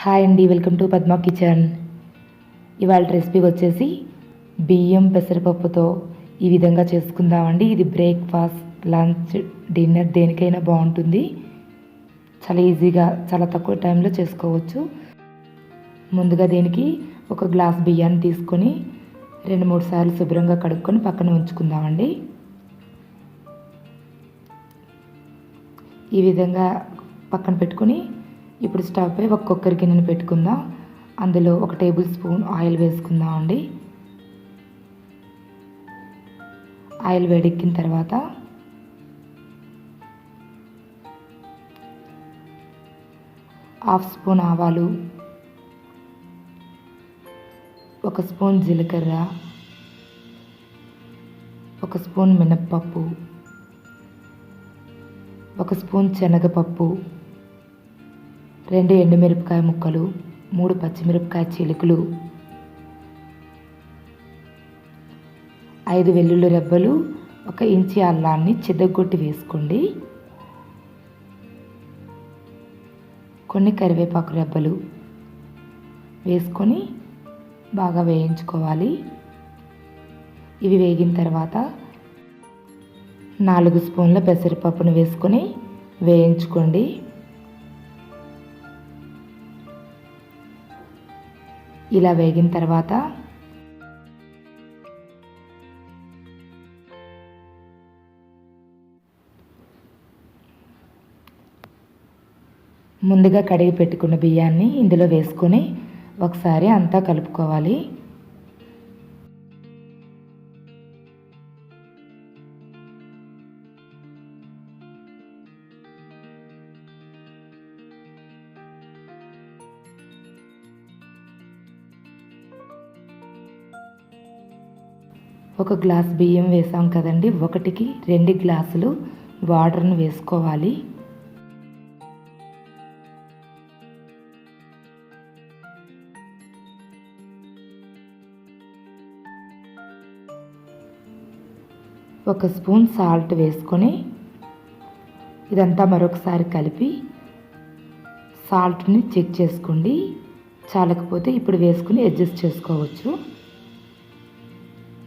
Hi అండి welcome to Padma kitchen. ఇవాళ recipe వచ్చేసి బియ్యం పెసరపప్పుతో ఈ విధంగా చేసుకుందామండి. ఇది బ్రేక్ఫాస్ట్ లంచ్ డిన్నర్ దేనికైనా బాగుంటుంది. చాలా ఈజీగా చాలా తక్కువ టైంలో చేసుకోవచ్చు. ముందుగా దీనికి ఒక గ్లాస్ బియ్యాన్ని తీసుకొని రెండు మూడు సార్లు శుభ్రంగా కడుక్కొని పక్కన ఉంచుకుందామండి. ఈ విధంగా పక్కన పెట్టుకొని ఇప్పుడు స్టవ్ పై ఒక్కొక్కరి గిన్నెను పెట్టుకుందాం. అందులో ఒక టేబుల్ స్పూన్ ఆయిల్ వేసుకుందాం అండి. ఆయిల్ వేడెక్కిన తర్వాత హాఫ్ స్పూన్ ఆవాలు ఒక స్పూన్ జీలకర్ర ఒక స్పూన్ మినప్పప్పు ఒక స్పూన్ శనగపప్పు రెండు ఎండుమిరపకాయ ముక్కలు మూడు పచ్చిమిరపకాయ చిలుకలు ఐదు వెల్లుల్లి రెబ్బలు ఒక ఇంచి అల్లాన్ని చిద్దగొట్టి వేసుకోండి. కొన్ని కరివేపాకు రెబ్బలు వేసుకొని బాగా వేయించుకోవాలి. ఇవి వేగిన తర్వాత నాలుగు స్పూన్ల పెసరపప్పును వేసుకొని వేయించుకోండి. ఇలా వేగిన తర్వాత ముందుగా కడిగి పెట్టుకున్న బియ్యాన్ని ఇందులో వేసుకొని ఒకసారి అంతా కలుపుకోవాలి. ఒక గ్లాస్ బియ్యం వేసాం కదండి. ఒకటికి రెండు గ్లాసులు వాటర్ను వేసుకోవాలి. ఒక స్పూన్ సాల్ట్ వేసుకొని ఇదంతా మరొకసారి కలిపి సాల్ట్ని చెక్ చేసుకోండి. చాలకపోతే ఇప్పుడు వేసుకుని అడ్జస్ట్ చేసుకోవచ్చు.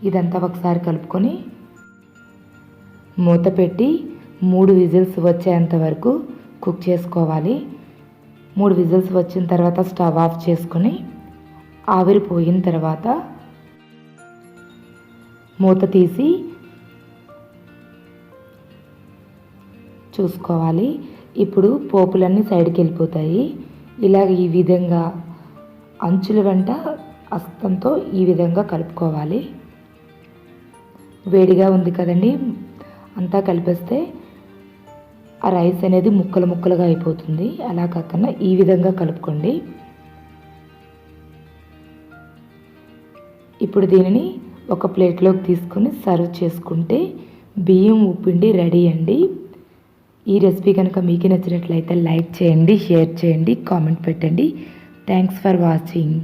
ఇదంతా ఒకసారి కలుపుకొని మూత పెట్టి మూడు విజిల్స్ వచ్చేంత వరకు కుక్ చేసుకోవాలి. మూడు విజిల్స్ వచ్చిన తర్వాత స్టవ్ ఆఫ్ చేసుకొని ఆవిరిపోయిన తర్వాత మూత తీసి చూసుకోవాలి. ఇప్పుడు పోపులన్నీ సైడ్కి వెళ్ళిపోతాయి. ఇలాగ ఈ విధంగా అంచుల వెంట అస్తంతో ఈ విధంగా కలుపుకోవాలి. వేడిగా ఉంది కదండి. అంతా కలిపేస్తే ఆ రైస్ అనేది ముక్కలు ముక్కలుగా అయిపోతుంది. అలా కాకుండా ఈ విధంగా కలుపుకోండి. ఇప్పుడు దీనిని ఒక ప్లేట్లోకి తీసుకొని సర్వ్ చేసుకుంటే బియ్యం ఉప్పిండి రెడీ అండి. ఈ రెసిపీ కనుక మీకు నచ్చినట్లయితే లైక్ చేయండి షేర్ చేయండి కామెంట్ పెట్టండి. Thanks for watching.